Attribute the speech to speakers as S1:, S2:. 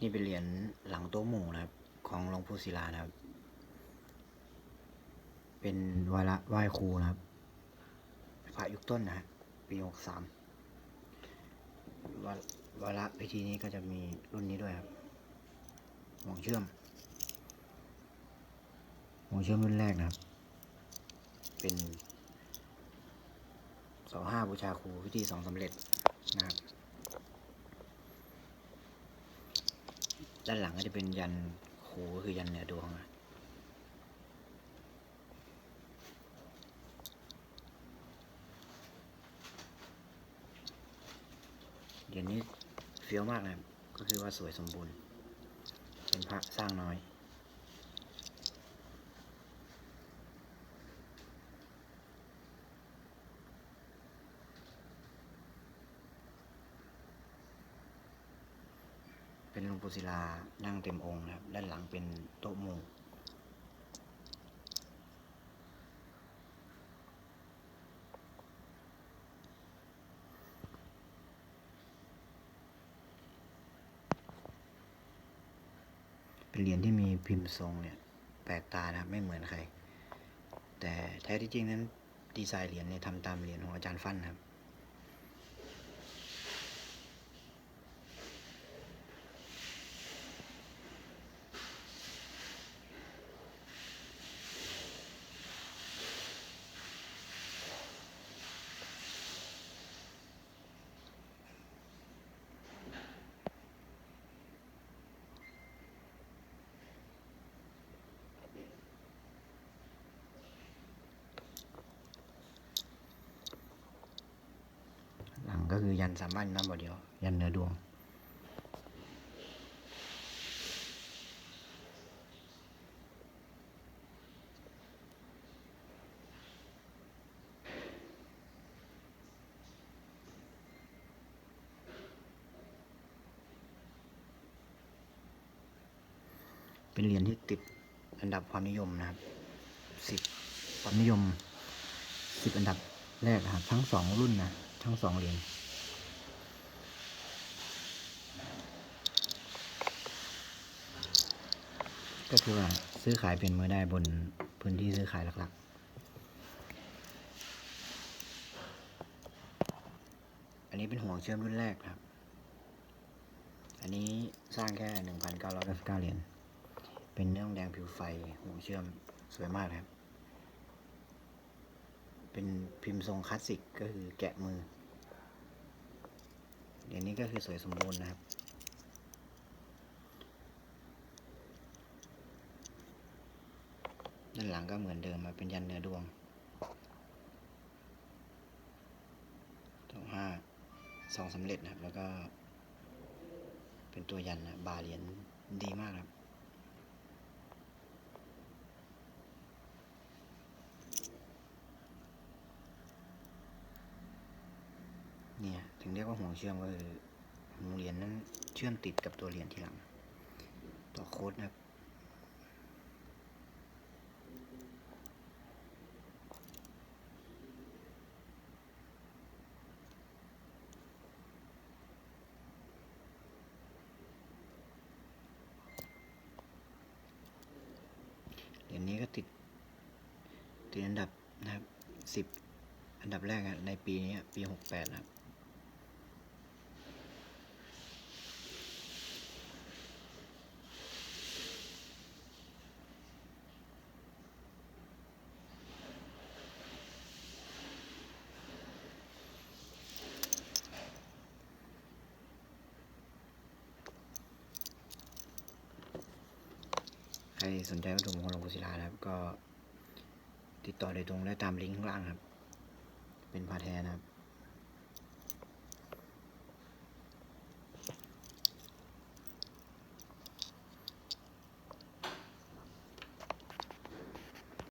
S1: นี่เป็นเหรียญหลังโต๊ะหมู่นะครับ ของหลวงปู่ศิลานะครับ เป็นวาระไหว้ครูนะครับพระยุคต้นนะฮะปีหกสามวาวาระพิธีนี้ก็จะมีรุ่นนี้ด้วยครับห่วงเชื่อมห่วงเชื่อมรุ่นแรกนะครับ เป็นสองห้าบูชาครูพิธีสองสำเร็จนะครับ ด้านหลังก็จะเป็นยันครูก็คือยันเหนือดวงนะเดี๋ยวนี้เฟี้ยวมากนะก็คือว่าสวยสมบูรณ์ เป็นพระสร้างน้อย เป็นหลวงปู่ศิลานั่งเต็มองค์นะครับ ด้านหลังเป็นโต๊ะมู่เป็นเหรียญที่มีพิมพ์ทรงเนี่ย แปลกตานะครับไม่เหมือนใคร แต่แท้ที่จริงนั้นดีไซน์เหรียญเนี่ยทำตามเหรียญของอาจารย์ฟั่นนะครับ หลังก็ คือยันสามบ้านน้ำบ่อเดียว ยันเนื้อดวง เป็นเหรียญที่ติดอันดับความนิยมนะครับสิบความนิยมสิบอันดับแรกนะครับทั้งสองรุ่นนะทั้งสองเหรียญ ก็คือว่าซื้อขายเป็นมือได้บนพื้นที่ซื้อขายหลักๆ อันนี้เป็นห่วงเชื่อมรุ่นแรกครับ อันนี้สร้างแค่หนึ่งพันเก้าร้อยเก้าสิบเก้าเหรียญ เป็นเนื้อแดงผิวไฟห่วงเชื่อมสวยมากนะครับ เป็นพิมพ์ทรงคลาสสิกก็คือแกะมือ เดี๋ยวนี้ก็คือสวยสมบูรณ์นะครับ ด้านหลังก็เหมือนเดิมมาเป็นยันเนื้อดวงสองห้าสองสำเร็จนะครับ แล้วก็ เป็นตัวยันนะบาเหรียญดีมากครับเนี่ยถึงเรียกว่าห่วงเชื่อมก็คือห่วงเหรียญนั้นเชื่อมติดกับตัวเหรียญที่หลัง ต่อโค้ดนะครับ เหรียญนี้ก็ติด ติดอันดับนะครับสิบอันดับแรกอะในปีนี้ปีหกแปดนะครับใครสนใจวัตถุมงคลหลวงปู่ศิลานะครับก็ ติดต่อโดยตรงได้ตามลิงก์ข้างล่างครับ เป็นพาแทนะครับ